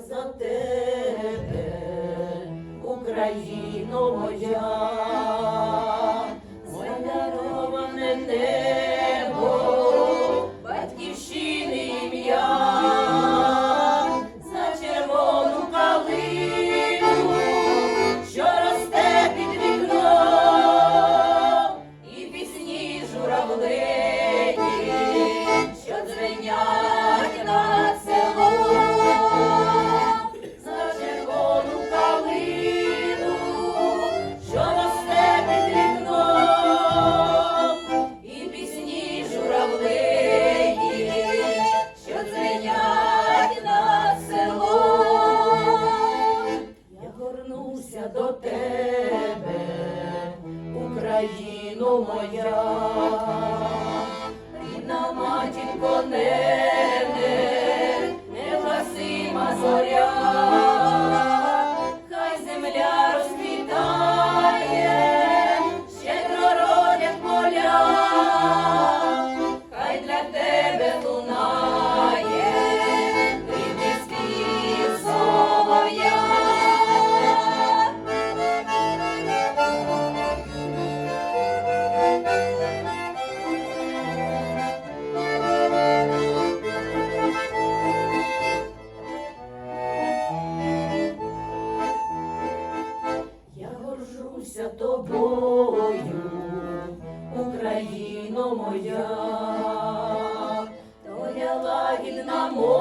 за тебе, Україно моя. моя, рідна матінко, не, не, не гасима зоря. тобою, Україно моя, твоя лагідна моя.